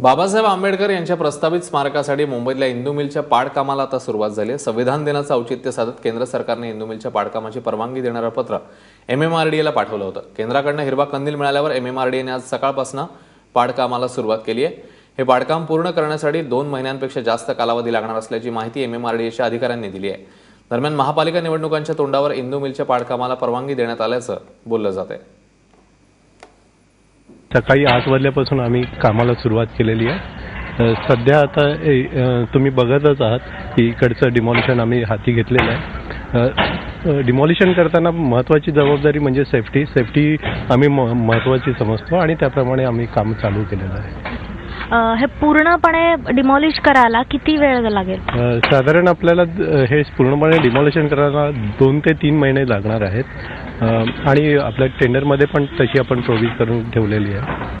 बाबासाहेब आंबेडकर यांच्या प्रस्तावित स्मारकासाठी मुंबईतल्या इंदू मिलच्या पाडकामाला आता सुरुवात झाली आहे. संविधान दिनाचं औचित्य साधत केंद्र सरकारने इंदू मिलच्या पाडकामाची परवानगी देणारं पत्र एम एम आर डी एला पाठवलं होतं. केंद्राकडनं हिरवा कंदील मिळाल्यावर एम एम आर डी एने आज सकाळपासून पाडकामाला सुरुवात केली आहे. हे पाडकाम पूर्ण करण्यासाठी दोन महिन्यांपेक्षा जास्त कालावधी लागणार असल्याची माहिती एम एम आर डी एच्या अधिकाऱ्यांनी दिली आहे. दरम्यान महापालिका निवडणुकांच्या तोंडावर इंदू मिलच्या पाडकामाला परवानगी देण्यात आल्याचं बोललं जात आहे. सकाळी आठ वाजल्यापासून आम्ही कामाला सुरुवात केलेली आहे. सध्या आता तुम्ही बघतच आहात की इकडचं डिमॉलिशन आम्ही हाती घेतलेलं आहे. डिमॉलिशन करताना महत्त्वाची जबाबदारी म्हणजे सेफ्टी सेफ्टी आम्ही महत्त्वाची समजतो आणि त्याप्रमाणे आम्ही काम चालू केलेलं आहे. हे पूर्णपणे डिमॉलिश करायला किती वेळ लागेल? साधारण आपल्याला हे पूर्णपणे डिमॉलिशन करायला दोन ते तीन महिने लागणार आहेत. आणि आपल्या टेंडरमध्ये पण तशी आपण प्रोव्हिज करून ठेवलेली आहे.